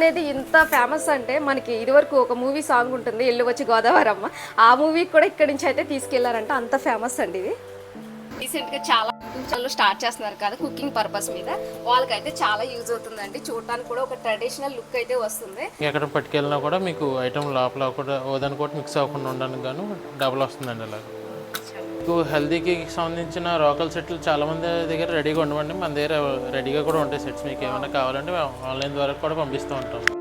అనేది ఇంత ఫేమస్ అంటే మనకి ఇదివరకు ఒక మూవీ సాంగ్ ఉంటుంది ఎల్లు వచ్చి గోదావరమ్మ ఆ మూవీకి కూడా ఇక్కడి నుంచి అయితే తీసుకెళ్ళారంట అంత ఫేమస్ అండి ఇది. రీసెంట్గా చాలా యూట్యూబ్ స్టార్ట్ చేస్తున్నారు కదా కుకింగ్ పర్పస్ మీద. వాళ్ళకైతే చాలా యూజ్ అవుతుందండి. చూడటానికి కూడా ఒక ట్రెడిషనల్ లుక్ అయితే వస్తుంది. ఎక్కడ పట్టుకెళ్ళినా కూడా మీకు ఐటమ్ లోపల కూడా ఓదాని కూడా మిక్స్ అవ్వకుండా ఉండడానికి గాను డబుల్ వస్తుందండి అలా మీకు హెల్దీకి సంబంధించిన రోకల్ సెట్లు చాలామంది దగ్గర రెడీగా ఉండవండి మన దగ్గర రెడీగా కూడా ఉంటాయి సెట్స్. మీకు ఏమైనా కావాలంటే మేము ఆన్లైన్ ద్వారా కూడా పంపిస్తూ ఉంటాం.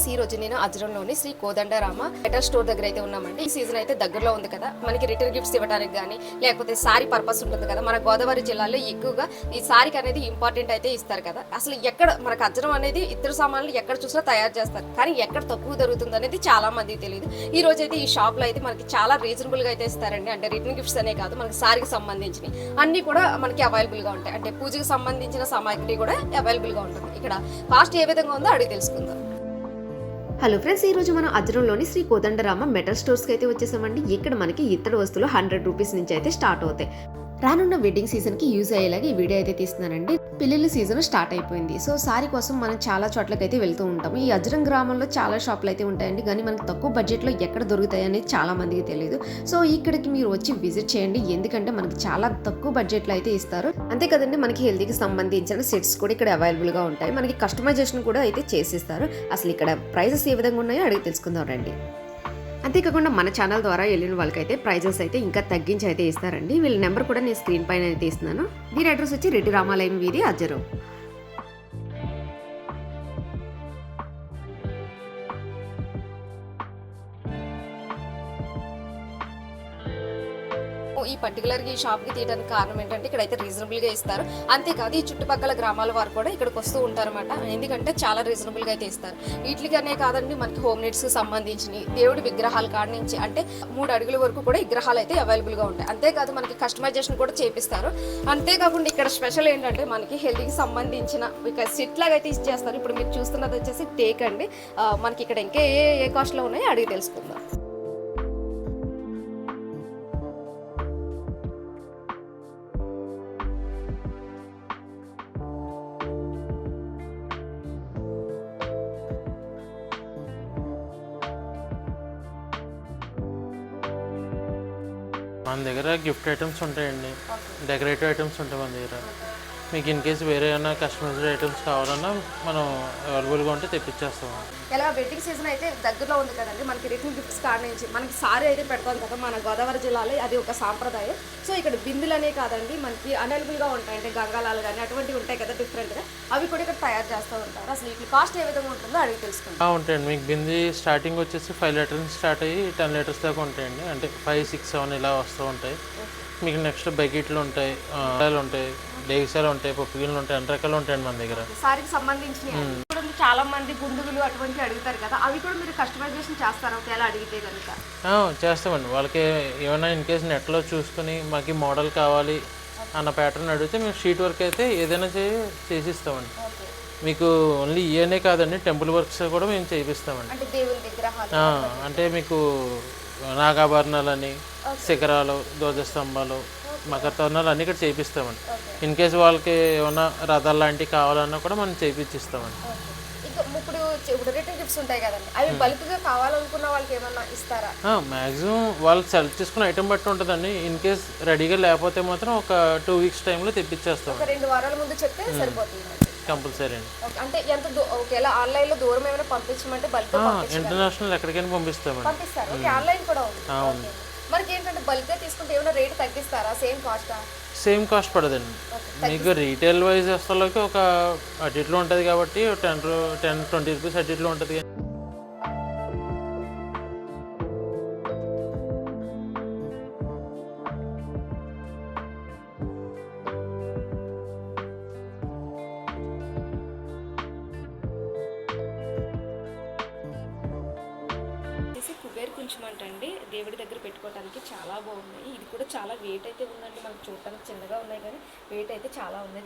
ఫ్రెండ్స్ ఈ రోజు నేను అజరంలోని శ్రీ కోదండరామ మెటల్ స్టోర్ దగ్గర అయితే ఉన్నామండి. ఈ సీజన్ అయితే దగ్గరలో ఉంది కదా. మనకి రిటర్న్ గిఫ్ట్స్ ఇవ్వడానికి కానీ లేకపోతే సారీ పర్పస్ ఉంటుంది కదా. మన గోదావరి జిల్లాలో ఎక్కువగా ఈ సారీకి అనేది ఇంపార్టెంట్ అయితే ఇస్తారు కదా. అసలు ఎక్కడ మనకు అజరం అనేది ఇతర సామాన్లు ఎక్కడ చూసినా తయారు చేస్తారు. కానీ ఎక్కడ తక్కువ దొరుకుతుంది అనేది చాలా మందికి తెలియదు. ఈ రోజు అయితే ఈ షాప్లో అయితే మనకి చాలా రీజనబుల్గా అయితే ఇస్తారండి. అంటే రిటర్న్ గిఫ్ట్స్ అనే కాదు మనకి సారీకి సంబంధించినవి. అన్ని కూడా మనకి అవైలబుల్గా ఉంటాయి. అంటే పూజకి సంబంధించిన సామాగ్రి కూడా అవైలబుల్గా ఉంటుంది. ఇక్కడ కాస్ట్ ఏ విధంగా ఉందో అడిగి తెలుసుకుందాం. హలో ఫ్రెండ్స్ ఈ రోజు మనం అజ్రంలోని శ్రీ కోదండరామ మెటల్ స్టోర్స్కి అయితే వచ్చేసామండి. ఇక్కడ మనకి ఇతర వస్తువులు హండ్రెడ్ రూపీస్ నుంచి అయితే స్టార్ట్ అవుతాయి. రానున్న వెడ్డింగ్ సీజన్కి యూజ్ అయ్యేలాగా ఈ వీడియో అయితే తీస్తున్నానండి. పిల్లల సీజన్ స్టార్ట్ అయిపోయింది. సో సారీ కోసం మనం చాలా చోట్లకి అయితే వెళ్తూ ఉంటాము. ఈ అజ్రం గ్రామంలో చాలా షాపులు అయితే ఉంటాయండి. కానీ మనకు తక్కువ బడ్జెట్లో ఎక్కడ దొరుకుతాయి అనేది చాలా మందికి తెలియదు సో ఇక్కడికి మీరు వచ్చి విజిట్ చేయండి. ఎందుకంటే మనకి చాలా తక్కువ బడ్జెట్లో అయితే ఇస్తారు. అంతే కదండి మనకి హెల్తీకి సంబంధించిన సెట్స్ కూడా ఇక్కడ అవైలబుల్గా ఉంటాయి. మనకి కస్టమైజేషన్ కూడా అయితే చేసిస్తారు. అసలు ఇక్కడ ప్రైసెస్ ఏ విధంగా ఉన్నాయో అడిగి తెలుసుకుందాం రండి. అంతేకాకుండా మన ఛానల్ ద్వారా వెళ్ళిన వాళ్ళకైతే ప్రైజెస్ అయితే ఇంకా తగ్గించి అయితే ఇస్తారండి. వీళ్ళ నెంబర్ కూడా నేను స్క్రీన్ పైన అయితే ఇస్తున్నాను. దీని అడ్రస్ వచ్చి రెడ్డి రామాలయం వీధి అజ్జరం. ఈ పర్టికులర్ ఈ షాప్కి తీయడానికి కారణం ఏంటంటే ఇక్కడ అయితే రీజనబుల్గా ఇస్తారు. అంతేకాదు ఈ చుట్టుపక్కల గ్రామాల వారు కూడా ఇక్కడికి వస్తూ ఉంటారన్నమాట. ఎందుకంటే చాలా రీజనబుల్గా అయితే ఇస్తారు. వీటికనే కాదండి మనకి హోమ్ నీడ్స్కి సంబంధించి దేవుడి విగ్రహాల కాడ నుంచి అంటే మూడు అడుగుల వరకు కూడా విగ్రహాలు అయితే అవైలబుల్గా ఉంటాయి. అంతేకాదు మనకి కస్టమైజేషన్ కూడా చేపిస్తారు. అంతేకాకుండా ఇక్కడ స్పెషల్ ఏంటంటే మనకి హెల్తీకి సంబంధించిన ఇక సిట్ లాగా అయితే ఇచ్చేస్తారు. ఇప్పుడు మీరు చూస్తున్నది వచ్చేసి టేక్ అండి. మనకి ఇక్కడ ఇంకా ఏ ఏ కాస్ట్లో ఉన్నాయో అడిగి తెలుసుకుందాం. మన దగ్గర గిఫ్ట్ ఐటమ్స్ ఉంటాయండి. డెకరేటివ్ ఐటమ్స్ ఉంటాయి మన దగ్గర. మీకు ఇన్ కేసు వేరే ఏమైనా కస్టమైజ్డ్ ఐటమ్స్ కావాలన్నా మనం అవైలబుల్గా ఉంటే తెప్పించేస్తాం. ఎలా వెడ్డింగ్ సీజన్ అయితే దగ్గరలో ఉంది కదండి. మనకి రిటర్న్ గిఫ్ట్స్ కాడ నుంచి మనకి సారీ అయితే పెడతాం కదా మన గోదావరి జిల్లాలో అది ఒక సాంప్రదాయం. సో ఇక్కడ బిందులు అనే కాదండి మనకి అవైలబుల్గా ఉంటాయి అంటే గంగాలాలు కానీ అటువంటివి ఉంటాయి కదా డిఫరెంట్గా అవి కూడా ఇక్కడ తయారు చేస్తూ ఉంటారు. అసలు వీటి కాస్ట్ ఏ విధంగా ఉంటుందో అడిగి తెలుసుకుంటాం ఉంటాయండి. మీకు బింది స్టార్టింగ్ వచ్చేసి ఫైవ్ లీటర్స్ స్టార్ట్ అయ్యి టెన్ లీటర్స్ దాకా ఉంటాయండి. అంటే ఫైవ్ సిక్స్ సెవెన్ ఇలా వస్తూ ఉంటాయి. మీకు నెక్స్ట్ బకెట్లు ఉంటాయి ఉంటాయి. డేగిసాలు ఉంటాయి పప్పు గిన్నెలు ఉంటాయి అన్ని రకాలు ఉంటాయండి మన దగ్గర. సారీకి సంబంధించిన కూడా చాలా మంది గుండుగులు అటువంటివి అడుగుతారు కదా అవి కూడా మీరు కస్టమైజేషన్ చేస్తారు? ఒకవేళ అడిగితే కనుక చేస్తామండి. వాళ్ళకి ఏమైనా ఇన్ కేసు నెట్లో చూసుకుని మాకు మోడల్ కావాలి అన్న ప్యాటర్న్ అడిగితే మేము షీట్ వర్క్ అయితే ఏదైనా చే చేసిస్తామండి. మీకు ఓన్లీ ఇవనే కాదండి టెంపుల్ వర్క్స్ కూడా మేము ఆ, అంటే మీకు నాగాభరణాలని శిఖరాలు ధ్వజస్తంభాలు మకర తోరణాలు అన్నీ ఇక్కడ చేపిస్తామండి. ఇన్ కేసు వాళ్ళకి ఏమైనా రథాలు లాంటివి కావాలన్నా కూడా మనం చేపించిస్తామండి ఇప్పుడు ఇప్పుడు రిటర్న్ గిఫ్ట్స్ ఉంటాయి కదండి. అవి బల్క్గా కావాలనుకున్న వాళ్ళకి ఏమన్నా ఇస్తారా? మ్యాక్సిమం వాళ్ళు సెలెక్ట్ చేసుకున్న ఐటెం బట్టి ఉంటుందండి. ఇన్ కేస్ రెడీగా లేకపోతే మాత్రం ఒక టూ వీక్స్ టైంలో తెప్పించేస్తాం ఒక రెండు వారాల ముందు చెప్తే సరిపోతుంది. కంపల్సరీ అండి. అంటే ఎంత దూ- ఒకవేళ ఆన్లైన్లో దూరం ఏమైనా పంపించమంటే బల్క్ ఇంటర్నేషనల్ ఎక్కడికైనా పంపిస్తామండి. పంపిస్తారు. ఆన్లైన్ కూడా ఉంది. మనకి ఏంటంటే బల్క్గా తీసుకుంటే ఏమైనా రేట్ తగ్గిస్తారా? సేమ్ కాస్టా? సేమ్ కాస్ట్ పడదండి. మీకు రీటైల్ వైజ్ వస్తలోకి ఒక అటు ఇట్లో ఉంటుంది కాబట్టి టెన్ టెన్ ట్వంటీ రూపీస్ అటు ఇట్లో ఉంటుంది.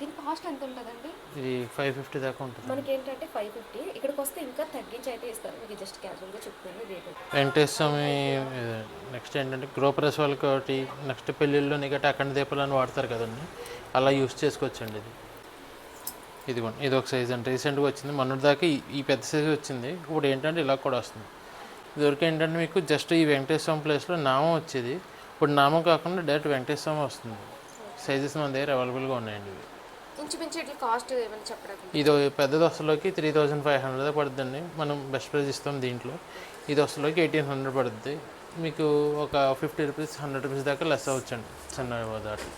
దీని కాస్ట్ ఎంత ఉంటుందండి? ఇది ఫైవ్ ఫిఫ్టీ దాకా ఉంటుంది. మనకి ఏంటంటే ఫైవ్ ఫిఫ్టీ ఇక్కడికి వస్తే ఇంకా తగ్గించి అయితే ఇస్తారు. మీకు జస్ట్ క్యాజువల్గా చెప్తాను రేట్ వెంకటేశ్వర స్వామి నెక్స్ట్ ఏంటంటే గృహప్రవేశ వాళ్ళకి ఒకటి నెక్స్ట్ పెళ్ళిళ్ళు నీకటి అఖండ దీపాలు అని వాడతారు కదండి. అలా యూస్ చేసుకోవచ్చండి ఇది. ఇదిగోండి ఇది ఒక సైజ్ అండి. రీసెంట్గా వచ్చింది. మొన్నటి దాకా ఈ- పెద్ద సైజ్ వచ్చింది. ఇప్పుడు ఏంటంటే ఇలా కూడా వస్తుంది. ఇదివరకు ఏంటంటే మీకు జస్ట్ ఈ వెంకటేశ్వర ప్లేస్లో నామం వచ్చేది. ఇప్పుడు నామం కాకుండా డైరెక్ట్ వెంకటేశ్వర వస్తుంది. సైజెస్ మన దగ్గర అవైలబుల్గా ఉన్నాయండి ఇవి. ఇంచుమించు ఇట్లా కాస్ట్ ఏమైనా చెప్పడానికి ఇది పెద్ద దోశలోకి త్రీ థౌజండ్ ఫైవ్ హండ్రెడ్ పడుతుందండి మనం బెస్ట్ ప్రైస్ ఇస్తాం దీంట్లో. ఈ దోశలోకి ఎయిటీన్ హండ్రెడ్ పడుతుంది మీకు ఒక ఫిఫ్టీ రూపీస్ హండ్రెడ్ రూపీస్ దాకా లెస్ అవ్వచ్చండి చిన్న దాటి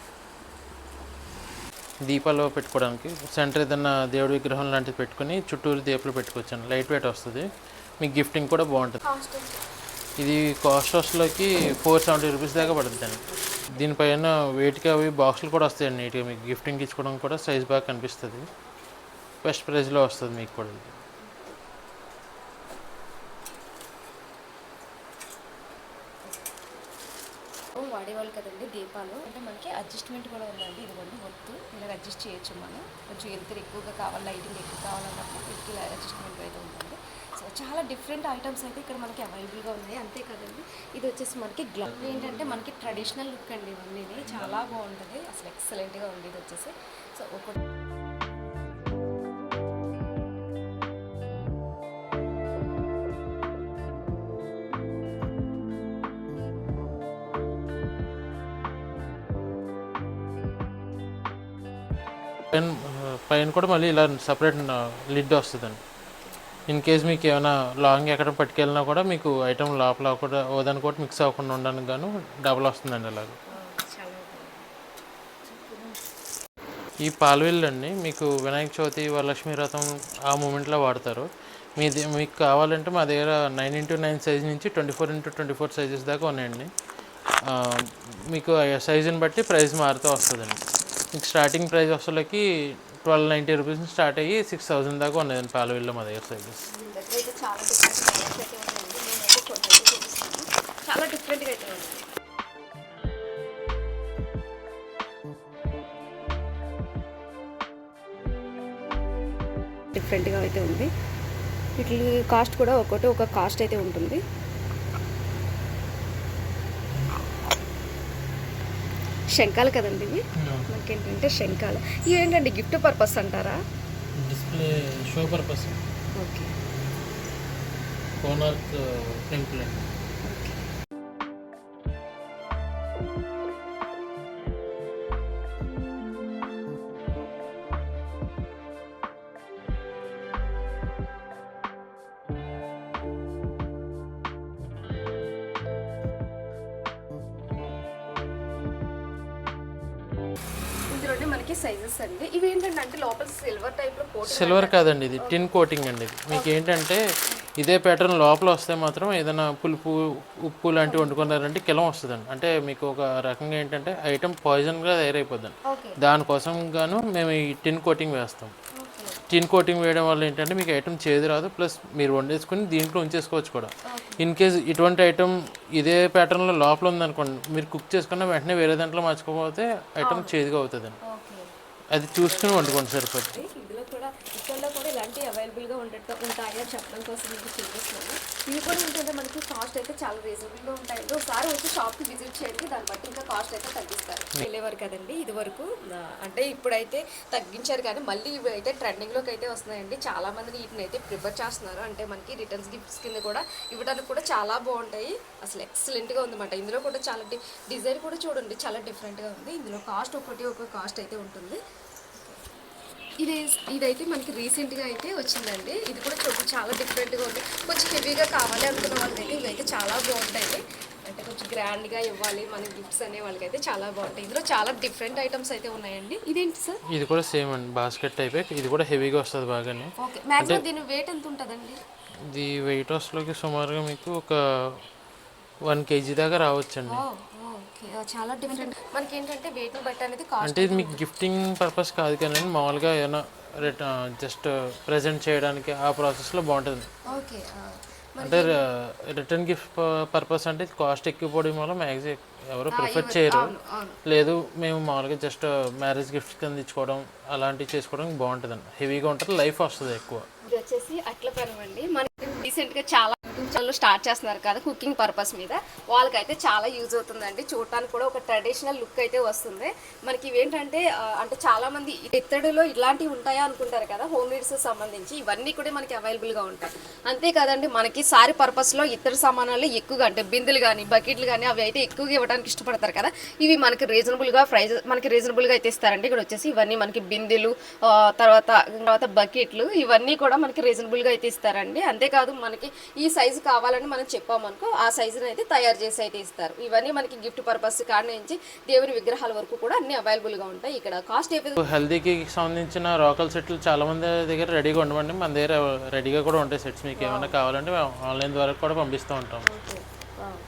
దీపాలు పెట్టుకోవడానికి సెంటర్ ఏదన్నా దేవుడి విగ్రహం లాంటిది పెట్టుకొని చుట్టూరు దీపాలు పెట్టుకోవచ్చండి. లైట్ వెయిట్ వస్తుంది. మీకు గిఫ్టింగ్ కూడా బాగుంటుంది. ఇది కాస్ట్ హౌస్లోకి ఫోర్ సెవెంటీ రూపీస్ దాకా పడుతుందండి దీనిపైన వెయిట్కి అవి బాక్సులు కూడా వస్తాయండి. నీట్గా మీకు గిఫ్టింగ్ ఇచ్చుకోవడం కూడా సైజ్ బాగా కనిపిస్తుంది. బెస్ట్ ప్రైస్లో వస్తుంది మీకు కూడా వాడేవాళ్ళు కదండి దీపాలు. అంటే మనకి అడ్జస్ట్మెంట్ కూడా ఉందండి. ఇదిగోండి మొత్తం ఇలా అడ్జస్ట్ చేయొచ్చు మనం. కొంచెం ఎత్తురు ఎక్కువగా కావాలి లైటింగ్ ఎక్కువ కావాలన్నప్పుడు వీటికి అడ్జస్ట్మెంట్ అయితే ఉంటుంది చాలా డిఫరెంట్ ఐటమ్స్ అయితే ఇక్కడ మనకి అవైలబుల్గా ఉన్నాయి. అంతే కదండి. ఇది వచ్చేసి మనకి గ్లవ్ ఏంటంటే మనకి ట్రెడిషనల్ లుక్ అండి ఇవన్నీ. చాలా బాగుంటుంది. అసలు ఎక్సలెంట్గా ఉంది ఇది వచ్చేసి. సో ఒకటి పైన పైన కూడా మళ్ళీ ఇలా సపరేట్ లిడ్ వస్తుందండి. ఇన్ కేస్ మీకు ఏమైనా లాంగ్ ఎక్కడ పట్టుకెళ్ళినా కూడా మీకు ఐటమ్ లోపల కూడా ఓదాని కూడా మిక్స్ అవ్వకుండా ఉండడానికి గాను డబుల్ వస్తుందండి అలాగ. ఈ పాలవిల్లు అండి మీకు వినాయక చవితి వరలక్ష్మి వ్రతం ఆ మూమెంట్లో వాడతారు. మీది మీకు కావాలంటే మా దగ్గర నైన్ ఇంటూ నైన్ సైజ్ నుంచి twenty four into twenty four sizes దాకా ఉన్నాయండి. మీకు సైజుని బట్టి ప్రైస్ మారుతూ వస్తుందండి. మీకు స్టార్టింగ్ ప్రైస్ అసలుకి ట్వెల్వ్ నైంటీ రూపీస్ స్టార్ట్ అయ్యి సిక్స్ థౌసండ్ దాకా ఉన్నాయండి పాలవిల్లో మా దగ్గర సైజెస్ చాలా డిఫరెంట్గా అయితే ఉంది డిఫరెంట్గా అయితే ఉంది. వీటి కాస్ట్ కూడా ఒక్కొక్కటి ఒక కాస్ట్ అయితే ఉంటుంది. శంఖాలు కదండి ఇవి? మనకేంటంటే శంఖాలు. ఇవి ఏంటండి గిఫ్ట్ పర్పస్ అంటారా? Display show purpose. Okay. Konark temple అండి. ఇందులోనే మనకి సైజెస్ అండి. ఇవి ఏంటంటే అంటే లోపల సిల్వర్ టైప్లో సిల్వర్ కాదండి ఇది టిన్ కోటింగ్ అండి ఇది. మీకు ఏంటంటే ఇదే ప్యాటర్న్ లోపల వస్తే మాత్రం ఏదైనా పులుపు ఉప్పు లాంటివి వండుకున్నారంటే కిలం వస్తుందండి. అంటే మీకు ఒక రకంగా ఏంటంటే ఐటమ్ పాయిజన్గా తయారైపోద్దండి. దానికోసం గాను మేము ఈ టిన్ కోటింగ్ వేస్తాం. టిన్ కోటింగ్ వేయడం వల్ల ఏంటంటే మీకు ఐటమ్ చేదు రాదు ప్లస్ మీరు వండేసుకుని దీంట్లో ఉంచేసుకోవచ్చు కూడా. ఇన్ కేస్ ఇటువంటి ఐటమ్ ఇదే ప్యాటర్న్లో లోపల ఉందనుకోండి మీరు కుక్ చేసుకున్న వెంటనే వేరే దాంట్లో మార్చుకోకపోతే ఐటమ్ చేదుగా అవుతుందండి. ఓకే. అది చూసుకుని వండుకోండి సరిపోతుంది ఇందులో ఉండట ఉంటాయా చెప్పడం కోసం మీకు చూపిస్తున్నాను ఇవి కూడా ఏంటంటే మనకి కాస్ట్ అయితే చాలా రీజనబుల్గా ఉంటాయి. ఉంటాయండి ఒకసారి వచ్చి షాప్కి విజిట్ చేయండి. దాన్ని బట్టి ఇంకా కాస్ట్ అయితే తగ్గిస్తారు. వెళ్ళేవారు కదండి ఇది వరకు అంటే ఇప్పుడైతే తగ్గించారు కానీ మళ్ళీ ఇవి అయితే ట్రెండింగ్లోకి అయితే వస్తున్నాయండి. చాలా మంది వీటిని అయితే ప్రిఫర్ చేస్తున్నారు. అంటే మనకి రిటర్న్స్ గిఫ్ట్స్ కింద కూడా ఇవ్వడానికి కూడా చాలా బాగుంటాయి. అసలు ఎక్సలెంట్గా ఉందన్నమాట. ఇందులో కూడా చాలా డి- డిజైన్ కూడా చూడండి చాలా డిఫరెంట్గా ఉంది. ఇందులో కాస్ట్ ఒకటి ఒక కాస్ట్ అయితే ఉంటుంది. ఇది ఇదైతే మనకి రీసెంట్గా అయితే వచ్చిందండి. ఇది కూడా చూడండి చాలా డిఫరెంట్గా ఉంది. కొంచెం హెవీగా కావాలి అనుకున్న వాళ్ళకైతే ఇవైతే చాలా బాగుంటాయి. అంటే కొంచెం గ్రాండ్గా ఇవ్వాలి మన గిఫ్ట్స్ అనే వాళ్ళకైతే చాలా బాగుంటాయి. ఇందులో చాలా డిఫరెంట్ ఐటమ్స్ అయితే ఉన్నాయండి. ఇదేంటి సార్? ఇది కూడా సేమ్ అండి. బాస్కెట్ టైపే ఇది కూడా హెవీగా వస్తుంది బాగానే. ఓకే. మ్యాక్సిమం దీని వెయిట్ ఎంత ఉంటుందండి? ఇది వెయిట్ వస్లోకి సుమారుగా మీకు ఒక వన్ కేజీ దాకా రావచ్చండి. ఓకే ఓ, చాలా డిఫరెంట్ మనకి ఏంటంటే వెయిట్ బట్టి అనేది కాస్ట్ అంటే ఇది మీకు గిఫ్టింగ్ పర్పస్ కాదు కానీ మామూలుగా ఏమైనా జస్ట్ ప్రజెంట్ చేయడానికి ఆ ప్రాసెస్లో బాగుంటుంది. ఓకే ఆ. అంటే రిటర్న్ గిఫ్ట్ పర్పస్ అంటే కాస్ట్ ఎక్కువ పడడం వల్ల మ్యాక్సిమం ఎవరు ప్రిఫర్ చేయరు. లేదు మేము మామూలుగా జస్ట్ మ్యారేజ్ గిఫ్ట్స్ కింద ఇచ్చుకోవడం అలాంటివి చేసుకోవడం బాగుంటుంది హెవీగా ఉంటుంది లైఫ్ వస్తుంది ఎక్కువ. ఇది వచ్చేసి అట్ల అండి. మనకి రీసెంట్గా చాలా యూట్యూబ్ ఛానల్ స్టార్ట్ చేస్తున్నారు కదా కుకింగ్ పర్పస్ మీద. వాళ్ళకైతే చాలా యూజ్ అవుతుందండి. చూడటానికి కూడా ఒక ట్రెడిషనల్ లుక్ అయితే వస్తుంది. మనకి ఇవేంటంటే అంటే చాలా మంది ఇత్తడిలో ఇలాంటివి ఉంటాయా అనుకుంటారు కదా హోమ్ నీడ్స్ సంబంధించి ఇవన్నీ కూడా మనకి అవైలబుల్గా ఉంటాయి. అంతే కదండి మనకి సారీ పర్పస్లో ఇత్తడి సామానాలు ఎక్కువగా అంటే బిందెలు కానీ బకెట్లు కానీ అవి అయితే ఎక్కువగా ఇవ్వడానికి ఇష్టపడతారు కదా. ఇవి మనకి రీజనబుల్గా మనకి రీజనబుల్గా అయితే ఇస్తారండి. ఇక్కడ వచ్చేసి ఇవన్నీ మనకి బిందెలు తర్వాత తర్వాత బకెట్లు ఇవన్నీ కూడా మనకి రీజనబుల్గా అయితే ఇస్తారండి. అంతేకాదు మనకి ఈ సైజు కావాలని మనం చెప్పామనుకో ఆ సైజుని అయితే తయారు చేసి అయితే ఇస్తారు. ఇవన్నీ మనకి గిఫ్ట్ పర్పస్ కాడి నుంచి దేవుని విగ్రహాల వరకు కూడా అన్ని అవైలబుల్గా ఉంటాయి. ఇక్కడ కాస్ట్ హెల్దీకి సంబంధించిన రోకల్ సెట్లు చాలా మంది దగ్గర రెడీగా ఉండమండి మన దగ్గర రెడీగా కూడా ఉంటాయి సెట్స్ మీకు ఏమైనా కావాలంటే ఆన్లైన్ ద్వారా కూడా పంపిస్తూ ఉంటాం.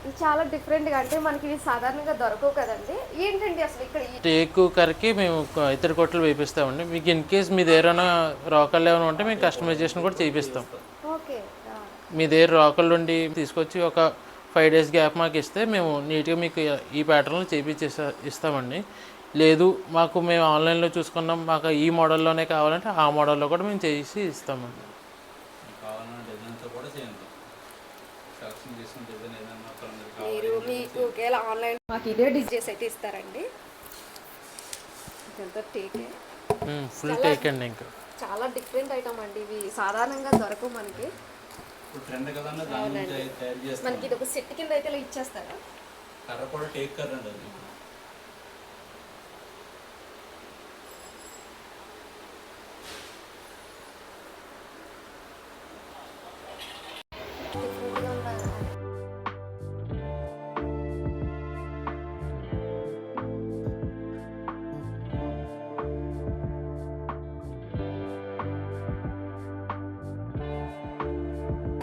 ఇది చాలా డిఫరెంట్గా అంటే మనకి ఇవి సాధారణంగా దొరకవు కదండి. ఏంటండి అసలు ఇక్కడ టేకు కరికి మేము ఇతర కొట్లు వేపిస్తామండి. మీకు ఇన్ కేస్ మీ దగ్గర ఏమైనా రోకల్ ఏమైనా ఉంటే మేము కస్టమైజేషన్ కూడా చేపిస్తాం. మీ దగ్గర రోకల్ నుండి తీసుకొచ్చి ఒక ఫైవ్ డేస్ గ్యాప్ మాకు ఇస్తే మేము నీట్గా మీకు ఈ ప్యాటర్న్లో చేపించేసా ఇస్తామండి. లేదు మాకు మేము ఆన్లైన్లో చూసుకున్నాం మాకు ఈ మోడల్లోనే కావాలంటే ఆ మోడల్లో కూడా మేము చేసి ఇస్తామండి. మీరు మీకు ఒకవేళ ఆన్లైన్ మాకు ఇదే డిజైన్స్ అయితే ఇస్తారండి. ఇదంతా టేకే ఫుల్ టేక్ అండి ఇంకా. చాలా డిఫరెంట్ ఐటమ్ అండి ఇవి. సాధారణంగా దొరకవు మనకి. ఇప్పుడు ట్రెండ్ కదన్నా దాని నుంచి తయారు చేస్తాం. మనకి ఇది ఒక సెట్ కింద అయితే ఇచ్చేస్తారా? కర్ర కూడా టేక్ కర్ర అండి అది.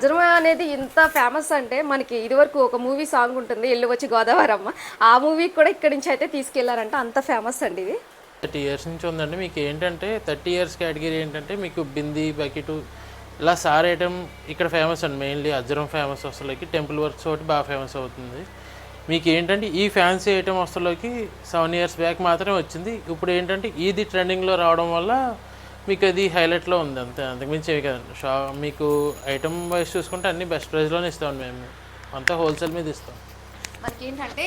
జనమ అనేది ఇంత ఫేమస్ అంటే మనకి ఇదివరకు ఒక మూవీ సాంగ్ ఉంటుంది ఎల్లు వచ్చి గోదావరమ్మ. ఆ మూవీకి కూడా ఇక్కడి నుంచి అయితే తీసుకెళ్ళారంట అంత ఫేమస్ అండి ఇది. థర్టీ ఇయర్స్ నుంచి ఉందండి. మీకు ఏంటంటే థర్టీ ఇయర్స్ కేటగిరీ ఏంటంటే మీకు బింది బకెట్ ఇలా సార్ ఐటమ్ ఇక్కడ ఫేమస్ అండి. మెయిన్లీ అజ్రం ఫేమస్ వస్తువులకి టెంపుల్ వర్క్స్ ఒకటి బాగా ఫేమస్ అవుతుంది. మీకు ఏంటంటే ఈ ఫ్యాన్సీ ఐటమ్ వస్తువులకి సెవెన్ ఇయర్స్ బ్యాక్ మాత్రమే వచ్చింది. ఇప్పుడు ఏంటంటే ఇది ట్రెండింగ్లో రావడం వల్ల మీకు అది హైలైట్లో ఉంది అంతే. అంతకుమించి ఏమి కదండి షా మీకు ఐటమ్ వైజ్ చూసుకుంటే అన్ని బెస్ట్ ప్రైస్లోనే ఇస్తాం మేము. అంతా హోల్సేల్ మీద ఇస్తాం. మనకి ఏంటంటే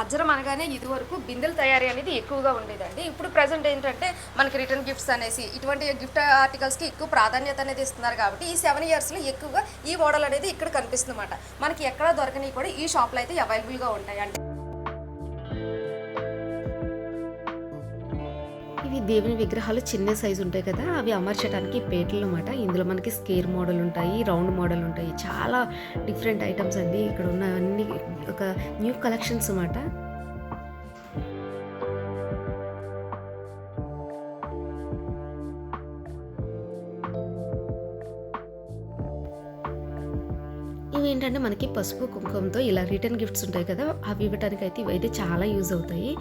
అజ్జరం అనగానే ఇదివరకు బిందెల తయారీ అనేది ఎక్కువగా ఉండేదండి. ఇప్పుడు ప్రజెంట్ ఏంటంటే మనకి రిటర్న్ గిఫ్ట్స్ అనేసి ఇటువంటి గిఫ్ట్ ఆర్టికల్స్కి ఎక్కువ ప్రాధాన్యత అనేది ఇస్తున్నారు కాబట్టి ఈ సెవెన్ ఇయర్స్లో ఎక్కువగా ఈ మోడల్ అనేది ఇక్కడ కనిపిస్తుంది అనమాట మనకి ఎక్కడ దొరకని కూడా ఈ షాప్లో అయితే అవైలబుల్గా ఉంటాయి దేవుని విగ్రహాలు చిన్న సైజు ఉంటాయి కదా అవి అమర్చడానికి పేటలు అన్నమాట. ఇందులో మనకి స్కేర్ మోడల్ ఉంటాయి రౌండ్ మోడల్ ఉంటాయి. చాలా డిఫరెంట్ ఐటమ్స్ అండి. ఇక్కడ ఉన్న అన్ని ఒక న్యూ కలెక్షన్స్ అన్నమాట. ఇవి ఏంటంటే మనకి పసుపు కుంకుమతో ఇలా రిటర్న్ గిఫ్ట్స్ ఉంటాయి కదా అవి ఇవ్వడానికి అయితే ఇవైతే చాలా యూజ్ అవుతాయి.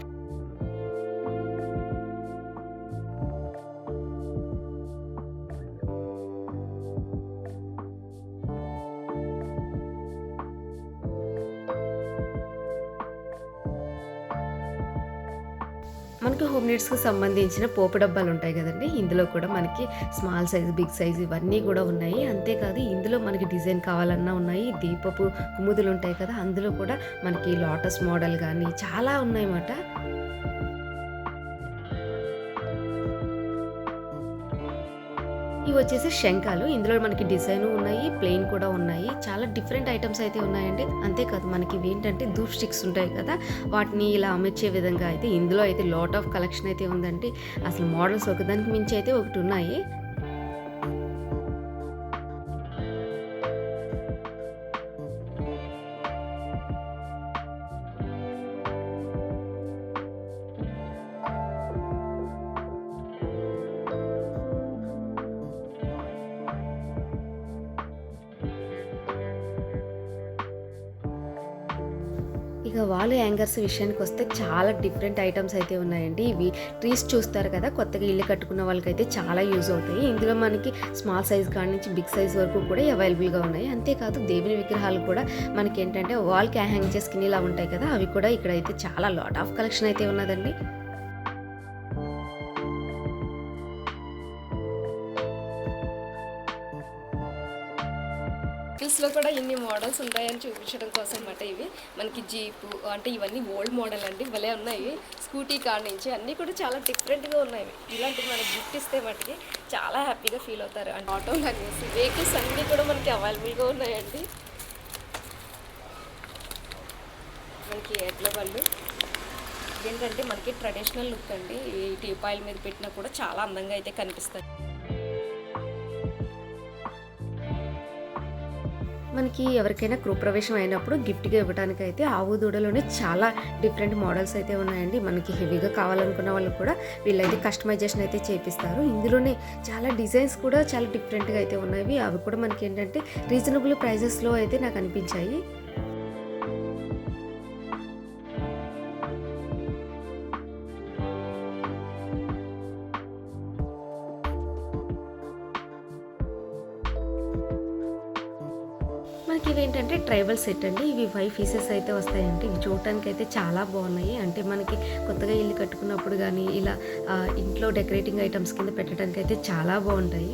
మనకి సంబంధించిన పోపు డబ్బాలు ఉంటాయి కదండి. ఇందులో కూడా మనకి స్మాల్ సైజ్ బిగ్ సైజ్ ఇవన్నీ కూడా ఉన్నాయి. అంతేకాదు ఇందులో మనకి డిజైన్ కావాలన్నా ఉన్నాయి. దీపపు కుముదులు ఉంటాయి కదా అందులో కూడా మనకి లోటస్ మోడల్ కానీ చాలా ఉన్నాయన్నమాట. ఇవి వచ్చేసి శంఖాలు. ఇందులో మనకి డిజైన్ ఉన్నాయి ప్లెయిన్ కూడా ఉన్నాయి. చాలా డిఫరెంట్ ఐటమ్స్ అయితే ఉన్నాయండి. అంతేకాదు మనకి ఇవి ఏంటంటే దూప్ స్టిక్స్ ఉంటాయి కదా వాటిని ఇలా అమర్చే విధంగా అయితే ఇందులో అయితే లాట్ ఆఫ్ కలెక్షన్ అయితే ఉందండి. అసలు మోడల్స్ ఒకదానికి మించి అయితే ఒకటి ఉన్నాయి. ఇక వాళ్ళు వాల్ యాంగర్స్ విషయానికి వస్తే చాలా డిఫరెంట్ ఐటమ్స్ అయితే ఉన్నాయండి. ఇవి ట్రీస్ చూస్తారు కదా కొత్తగా ఇల్లు కట్టుకున్న వాళ్ళకైతే చాలా యూజ్ అవుతాయి. ఇందులో మనకి స్మాల్ సైజ్ కాడి నుంచి బిగ్ సైజ్ వరకు కూడా అవైలబుల్గా ఉన్నాయి. అంతేకాదు దేవుని విగ్రహాలు కూడా మనకి ఏంటంటే వాల్కి హ్యాంగ్ చేసుకుని ఇలా ఉంటాయి కదా అవి కూడా ఇక్కడైతే చాలా లాట్ ఆఫ్ కలెక్షన్ అయితే ఉన్నదండి. లో కూడా ఇన్ని మోడల్స్ ఉంటాయని చూపించడం కోసం అన్నమాట ఇవి. మనకి జీపు అంటే ఇవన్నీ ఓల్డ్ మోడల్ అండి భలే ఉన్నాయి. స్కూటీ కార్ నుంచి అన్నీ కూడా చాలా డిఫరెంట్గా ఉన్నాయి. ఇలాంటివి మనకి గిఫ్ట్ ఇస్తే మటుకి చాలా హ్యాపీగా ఫీల్ అవుతారు. అండ్ ఆటోలు అనేసి వెహికల్స్ అన్నీ కూడా మనకి అవైలబుల్గా ఉన్నాయండి. మనకి ఎడ్ల వాళ్ళు ఏంటంటే మనకి ట్రెడిషనల్ లుక్ అండి. ఈ టీపాయిల మీద పెట్టినా కూడా చాలా అందంగా అయితే కనిపిస్తుంది మనకి ఎవరికైనా గృహప్రవేశం అయినప్పుడు గిఫ్ట్గా ఇవ్వడానికి అయితే ఆవు దూడలోనే చాలా డిఫరెంట్ మోడల్స్ అయితే ఉన్నాయండి. మనకి హెవీగా కావాలనుకున్న వాళ్ళు కూడా వీళ్ళైతే కస్టమైజేషన్ అయితే చేపిస్తారు. ఇందులోనే చాలా డిజైన్స్ కూడా చాలా డిఫరెంట్గా అయితే ఉన్నాయి అవి కూడా మనకి ఏంటంటే రీజనబుల్ ప్రైజెస్లో అయితే నాకు అనిపించాయి. ట్రైబల్ సెట్ అండి. ఇవి ఫైవ్ పీసెస్ అయితే వస్తాయండి. ఇవి చూడటానికి అయితే చాలా బాగున్నాయి. అంటే మనకి కొత్తగా ఇల్లు కట్టుకున్నప్పుడు కానీ ఇలా ఇంట్లో డెకరేటింగ్ ఐటమ్స్ కింద పెట్టడానికి అయితే చాలా బాగుంటాయి.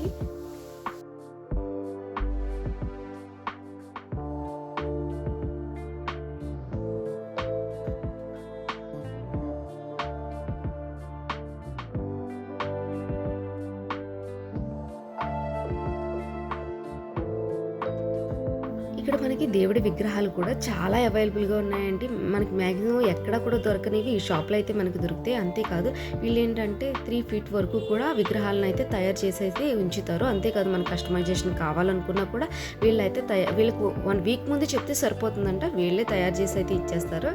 కూడా చాలా అవైలబుల్గా ఉన్నాయండి. మనకి మ్యాక్సిమం ఎక్కడ కూడా దొరకనివి ఈ షాప్లో అయితే మనకి దొరుకుతాయి. అంతేకాదు వీళ్ళు ఏంటంటే త్రీ ఫీట్ వరకు కూడా విగ్రహాలను అయితే తయారు చేసి అయితే ఉంచుతారు. అంతేకాదు మన కస్టమైజేషన్ కావాలనుకున్నా కూడా వీళ్ళైతే తయా వీళ్ళకు వన్ వీక్ ముందు చెప్తే సరిపోతుందంట. వీళ్ళే తయారు చేసి అయితే ఇచ్చేస్తారు.